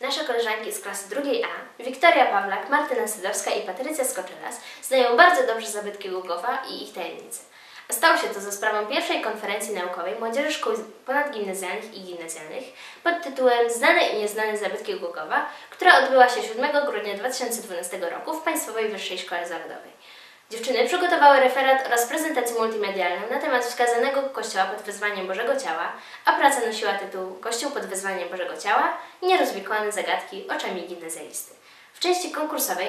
Nasze koleżanki z klasy drugiej A, Wiktoria Pawlak, Martyna Sydowska i Patrycja Skoczelas, znają bardzo dobrze zabytki Głogowa i ich tajemnice. Stało się to za sprawą pierwszej konferencji naukowej Młodzieży Szkół Ponadgimnazjalnych i Gimnazjalnych pod tytułem Znane i nieznane zabytki Głogowa, która odbyła się 7 grudnia 2012 roku w Państwowej Wyższej Szkole Zawodowej. Dziewczyny przygotowały referat oraz prezentację multimedialną na temat wskazanego kościoła pod wezwaniem Bożego Ciała, a praca nosiła tytuł Kościół pod wezwaniem Bożego Ciała nierozwikłane zagadki oczami gimnazjalisty. W części konkursowej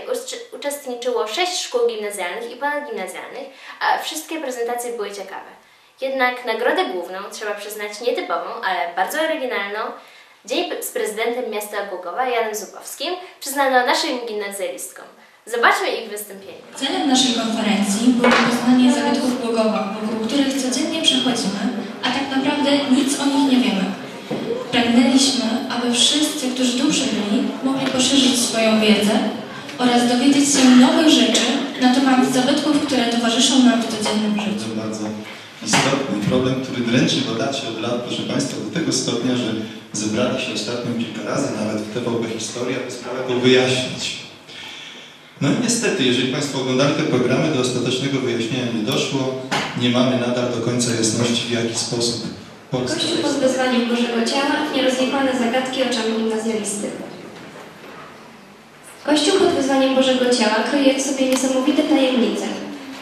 uczestniczyło sześć szkół gimnazjalnych i ponadgimnazjalnych, a wszystkie prezentacje były ciekawe. Jednak nagrodę główną trzeba przyznać nietypową, ale bardzo oryginalną. Dzień z prezydentem miasta Głogowa, Janem Zubowskim, przyznano naszym gimnazjalistkom. Zobaczmy ich wystąpienie. Celem naszej konferencji było poznanie zabytków Głogowa, wokół których codziennie przechodzimy, a tak naprawdę nic o nich nie wiemy. Pragnęliśmy, aby wszyscy, którzy tu przybyli, mogli poszerzyć swoją wiedzę oraz dowiedzieć się nowych rzeczy na temat zabytków, które towarzyszą nam w codziennym życiu. To bardzo istotny problem, który dręczy badaczy od lat, proszę Państwa, do tego stopnia, że zebrali się ostatnio kilka razy, nawet w TVP Historia, tę sprawę wyjaśnić. No i niestety, jeżeli Państwo oglądali te programy, do ostatecznego wyjaśnienia nie doszło. Nie mamy nadal do końca jasności, w jaki sposób Polska Kościół pod wezwaniem Bożego Ciała, nierozwikłane zagadki oczami gimnazjalisty. Kościół pod wezwaniem Bożego Ciała kryje w sobie niesamowite tajemnice.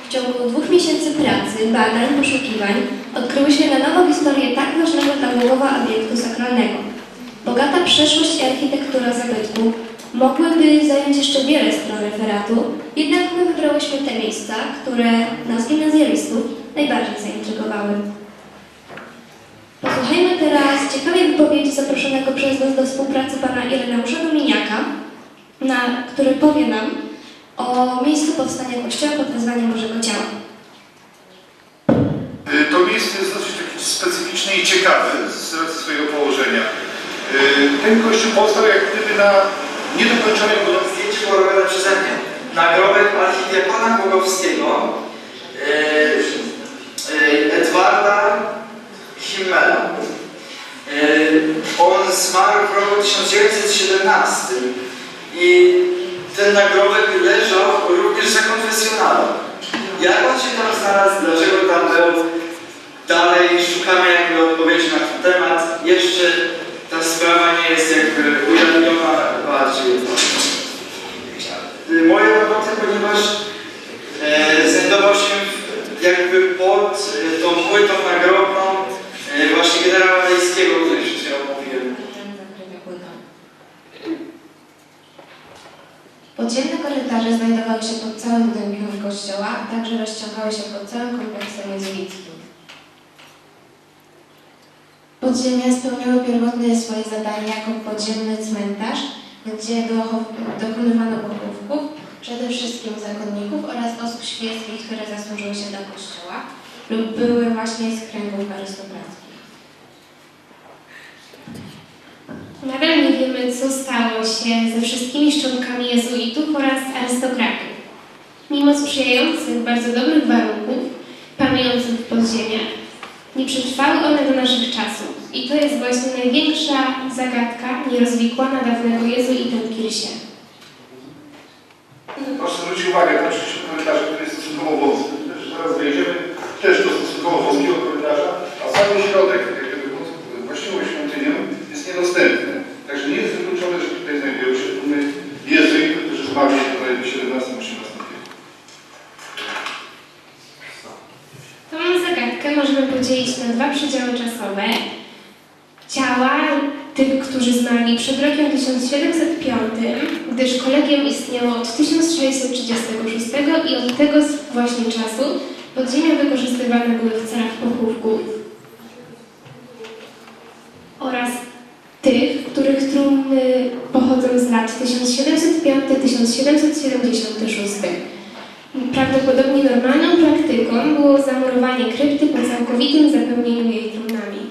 W ciągu dwóch miesięcy pracy, badań, poszukiwań odkryły się na nowo historię tak ważnego dla obiektu sakralnego. Bogata przeszłość i architektura zabytku mogłyby zająć jeszcze wiele stron referatu, jednak my wybrałyśmy te miejsca, które nas gimnazjalistów najbardziej zaintrygowały. Posłuchajmy teraz ciekawej wypowiedzi zaproszonego przez nas do współpracy pana Ireneusza Dominiaka, na, który powie nam o miejscu powstania kościoła pod wezwaniem Bożego Ciała. Y, To miejsce jest dosyć specyficzne i ciekawe z racji swojego położenia. Y, Ten kościół powstał jak gdyby na niedokończonym budownictwie. zdjęcie było robione przeze mnie. Nagrobek archidiakona Głogowskiego yy, yy, Edwarda Himmela. Yy, on zmarł w roku 1917 i ten nagrobek leżał również za konfesjonalem. Jak on się tam znalazł, dlaczego tam był, dalej szukamy jakby odpowiedzi na ten temat. Jeszcze sprawa nie jest jakby ujawniona bardziej. Moje roboty, ponieważ e, znajdował się jakby pod e, tą płytą nagrobną e, właśnie generała Lejskiego, o którym chwilą mówiłem. Podziemne korytarze znajdowały się pod całym budynkiem kościoła, a także rozciągały się pod całym kompleksem jezuickim. Podziemia spełniały pierwotne swoje zadanie jako podziemny cmentarz, gdzie dokonywano pochówków, przede wszystkim zakonników oraz osób świeckich, które zasłużyły się do kościoła lub były właśnie z kręgów arystokrackich. Nadal nie wiemy, co stało się ze wszystkimi szczątkami jezuitów oraz arystokratów. Mimo sprzyjających, bardzo dobrych warunków, panujących w podziemiach, nie przetrwały one do naszych czasów. I to jest właśnie największa zagadka nierozwikłana dawnego jezuitę w Kirsie. Proszę zwrócić uwagę, na przyszłym korytarzu, który jest stosunkowo wąski. Zaraz wejdziemy też do stosunkowo wąskiego korytarza, a cały środek, jak gdyby właściwą świątynią, jest niedostępny. Także nie jest wykluczone, że tutaj znajdują się tłumy jezuitów, którzy zmarli się tutaj w XVII-XVIII wieku. Tą zagadkę możemy podzielić na dwa przedziały czasowe. Którzy zmarli przed rokiem 1705, gdyż kolegium istniało od 1636 i od tego właśnie czasu podziemia wykorzystywane były w celach pochówków. Oraz tych, których trumny pochodzą z lat 1705-1776. Prawdopodobnie normalną praktyką było zamurowanie krypty po całkowitym zapełnieniu jej trumnami.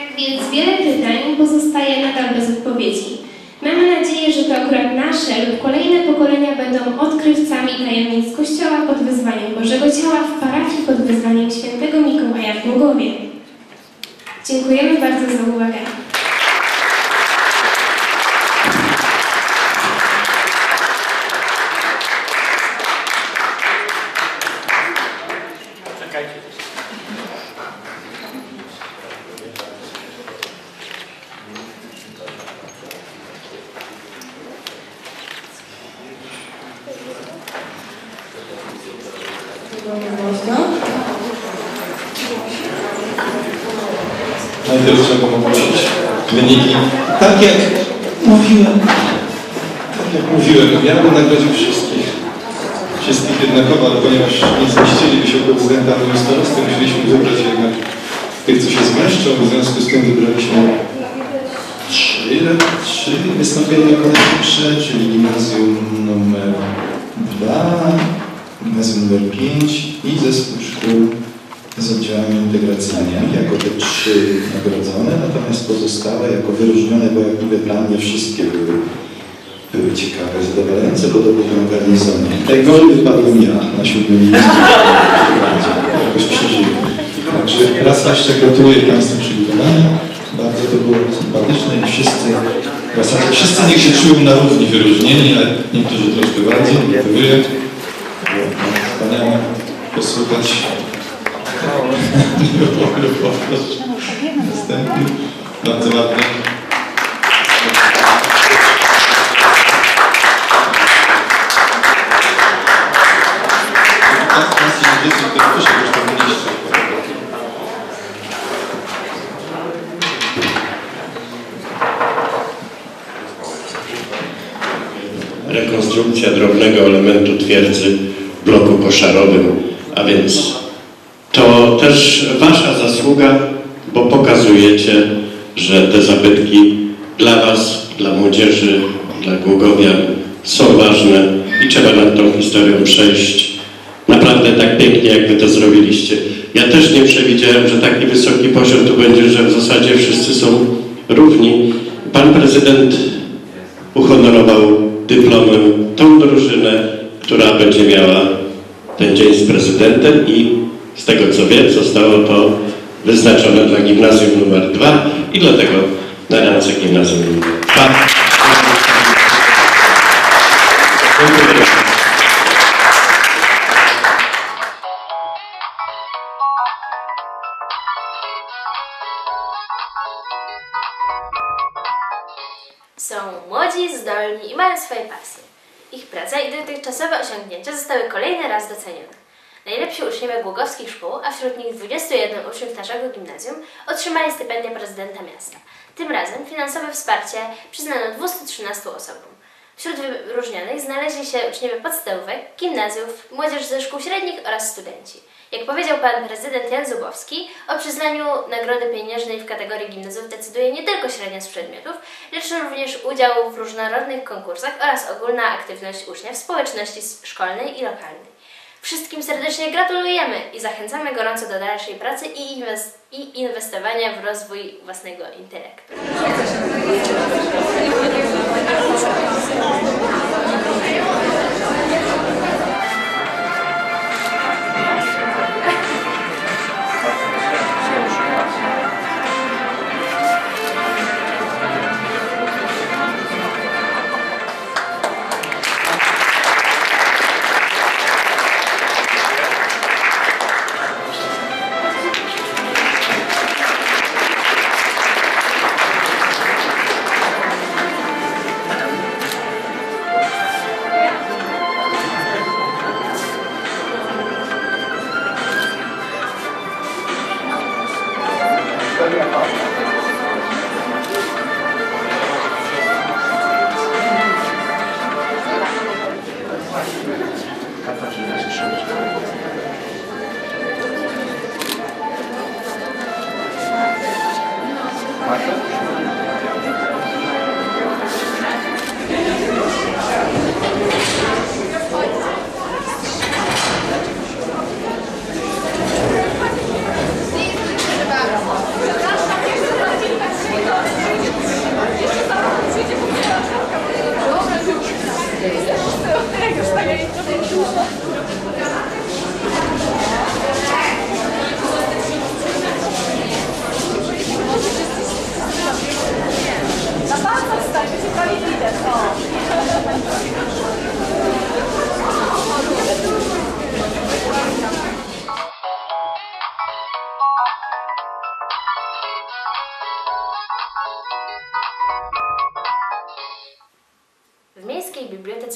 Tak więc wiele pytań pozostaje nadal bez odpowiedzi. Mamy nadzieję, że to akurat nasze lub kolejne pokolenia będą odkrywcami tajemnic Kościoła pod wezwaniem Bożego Ciała w parafii pod wezwaniem Świętego Mikołaja w Głogowie. Dziękujemy bardzo za uwagę. Tak jak mówiłem, tak jak mówiłem, ja bym nagrodził wszystkich. Wszystkich jednakowo, ale ponieważ nie zmieściliby się prezydentami i starosty, musieliśmy wybrać jednak tych, co się zmieszczą. W związku z tym wybraliśmy trzy, trzy wystąpienia najlepsze, czyli gimnazjum numer dwa, gimnazjum numer pięć i zespół szkół z oddziałami integracyjnymi, jako te trzy nagrodzone, natomiast pozostałe jako wyróżnione, bo jak mówię, dla mnie wszystkie były, były ciekawe, zadowalające, bo to było garnizonie. Najgorzej wypadłem ja na siódmym miejscu. Jakoś przeżyłem. Także raz jeszcze gratuluję Państwu przygotowania. Bardzo to było sympatyczne i wszyscy, wszyscy niech się czują na równi wyróżnieni, ale niektórzy troszkę bardziej, gratuluję. Było Następny. Bardzo ładny. Rekonstrukcja drobnego elementu twierdzy w bloku koszarowym, a więc to też Wasza zasługa, bo pokazujecie, że te zabytki dla Was, dla młodzieży, dla Głogowian są ważne i trzeba nad tą historią przejść naprawdę tak pięknie, jak Wy to zrobiliście. Ja też nie przewidziałem, że taki wysoki poziom tu będzie, że w zasadzie wszyscy są równi. Pan prezydent uhonorował dyplomem tą drużynę, która będzie miała ten dzień z prezydentem i z tego co wiem, zostało to wyznaczone dla gimnazjum numer 2 i dlatego na ręce gimnazjum numer 2. Dziękuję. Są młodzi, zdolni i mają swoje pasje. Ich praca i dotychczasowe osiągnięcia zostały kolejny raz docenione. Najlepsi uczniowie głogowskich szkół, a wśród nich 21 uczniów naszego gimnazjum, otrzymali stypendia prezydenta miasta. Tym razem finansowe wsparcie przyznano 213 osobom. Wśród wyróżnionych znaleźli się uczniowie podstawówek, gimnazjów, młodzież ze szkół średnich oraz studenci. Jak powiedział pan prezydent Jan Zubowski, o przyznaniu nagrody pieniężnej w kategorii gimnazjów decyduje nie tylko średnia z przedmiotów, lecz również udział w różnorodnych konkursach oraz ogólna aktywność ucznia w społeczności szkolnej i lokalnej. Wszystkim serdecznie gratulujemy i zachęcamy gorąco do dalszej pracy i, inwest- i inwestowania w rozwój własnego intelektu.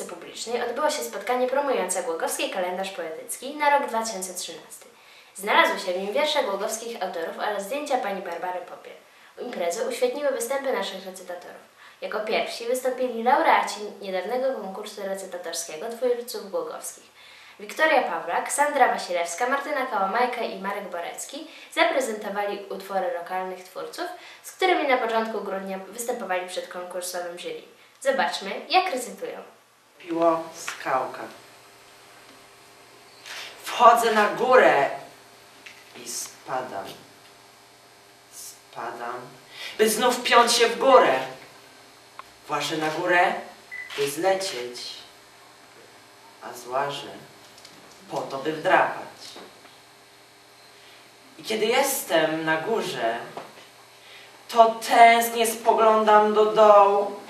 Publicznej odbyło się spotkanie promujące Głogowski kalendarz poetycki na rok 2013. Znalazły się w nim wiersze głogowskich autorów oraz zdjęcia pani Barbary Popiel. Imprezy uświetniły występy naszych recytatorów. Jako pierwsi wystąpili laureaci niedawnego konkursu recytatorskiego twórców głogowskich. Wiktoria Pawlak, Sandra Wasilewska, Martyna Kałamajka i Marek Borecki zaprezentowali utwory lokalnych twórców, z którymi na początku grudnia występowali przed konkursowym jury. Zobaczmy, jak recytują. Piło skałka. Wchodzę na górę i spadam. Spadam, by znów piąć się w górę. Włażę na górę, by zlecieć, a złażę po to, by wdrapać. I kiedy jestem na górze, to tęsknie spoglądam do dołu,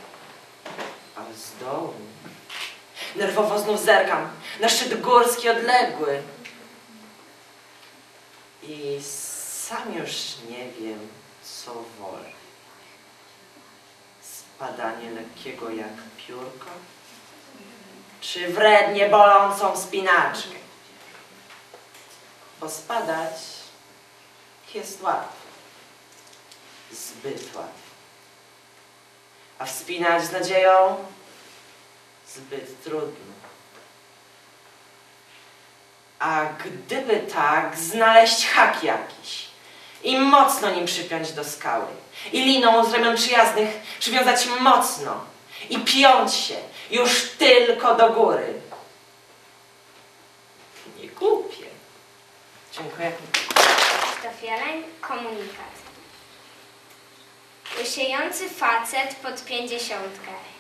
ale z dołu Nerwowo znów zerkam na szczyt górski odległy. I sam już nie wiem, co wolę. Spadanie lekkiego jak piórko? Czy wrednie bolącą spinaczkę? Bo spadać jest łatwo. Zbyt łatwo. A wspinać z nadzieją zbyt trudno. A gdyby tak, znaleźć hak jakiś i mocno nim przypiąć do skały i liną z ramion przyjaznych przywiązać mocno i piąć się już tylko do góry. Nie głupie. Dziękuję. Krzysztof Jeleń, komunikat. Łysiejący facet pod pięćdziesiątkę.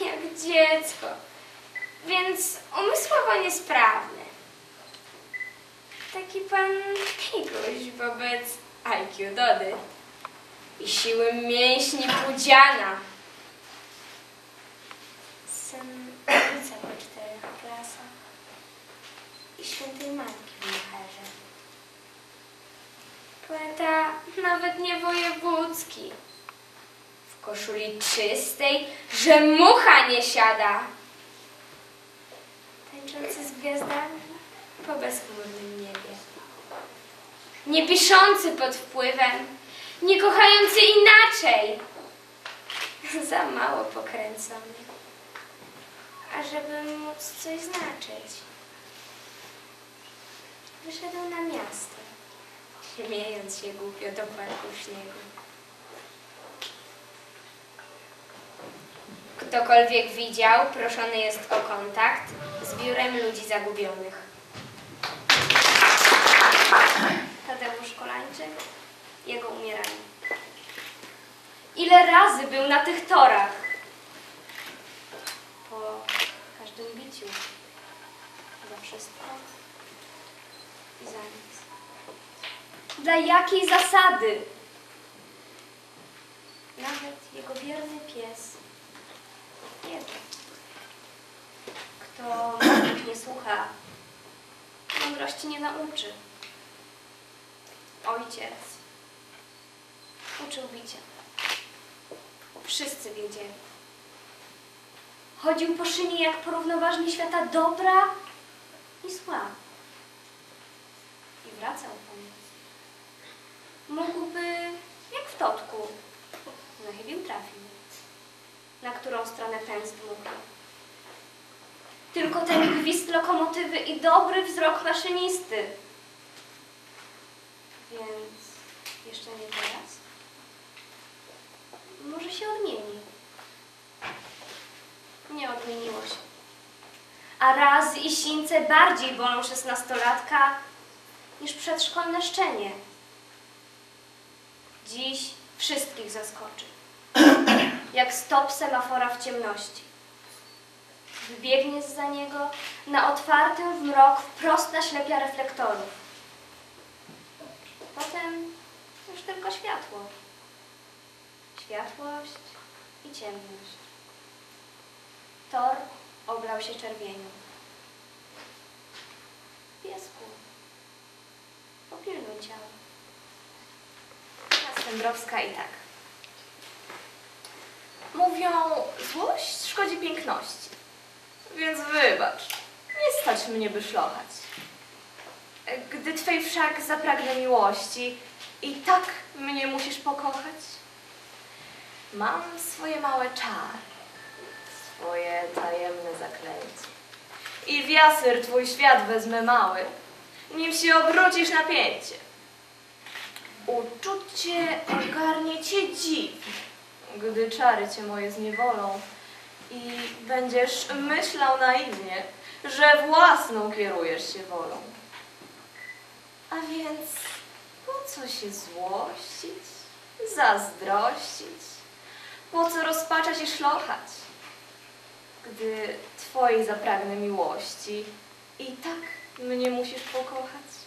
Jak dziecko. Więc umysłowo niesprawny. Taki pan Pikuś wobec IQ Dody. I siły mięśni Pudziana. Syn ojca po czterech klasach i świętej matki w Macherze. Poeta nawet nie wojewódzki. Koszuli czystej, że mucha nie siada. Tańczący z gwiazdami po bezchmurnym niebie. Nie piszący pod wpływem, nie kochający inaczej. Za mało pokręcony ażeby móc coś znaczyć. Wyszedł na miasto, śmiejąc się głupio do parku śniegu. Ktokolwiek widział, proszony jest o kontakt z biurem ludzi zagubionych. Tadeusz Kolańczyk, jego umieranie. Ile razy był na tych torach? po każdym biciu. Za wszystko i za nic. Dla jakiej zasady? Nawet jego wierny pies nie wie. Kto nie słucha, mądrości nie nauczy. Ojciec uczył bicia. Wszyscy wiedzieli. Chodził po szynie jak po równoważni świata dobra i zła. I wracał po nie. Mógłby, jak w totku, na chybił trafił. Na którą stronę dmuchał. Tylko ten gwizd lokomotywy i dobry wzrok maszynisty. Więc jeszcze nie teraz. Może się odmieni nie odmieniło się. A razy i sińce bardziej bolą szesnastolatka niż przedszkolne szczenie. Dziś wszystkich zaskoczy. Jak stop semafora w ciemności. Wybiegnie za niego na otwartym w mrok wprost na ślepia reflektorów. Potem już tylko światło. Światłość i ciemność. Tor oblał się czerwienią. Piesku, popilnuj ciało. Stębrowska i tak. Mówią, złość szkodzi piękności. Więc wybacz, nie stać mnie by szlochać. Gdy twej wszak zapragnę miłości, i tak mnie musisz pokochać. Mam swoje małe czary, swoje tajemne zaklęcie. I w jasyr twój świat wezmę mały, nim się obrócisz na pięcie. Uczucie ogarnie cię dziwnie, gdy czary cię moje zniewolą i będziesz myślał naiwnie, że własną kierujesz się wolą. A więc po co się złościć, zazdrościć? Po co rozpaczać i szlochać? Gdy Twojej zapragnę miłości i tak mnie musisz pokochać.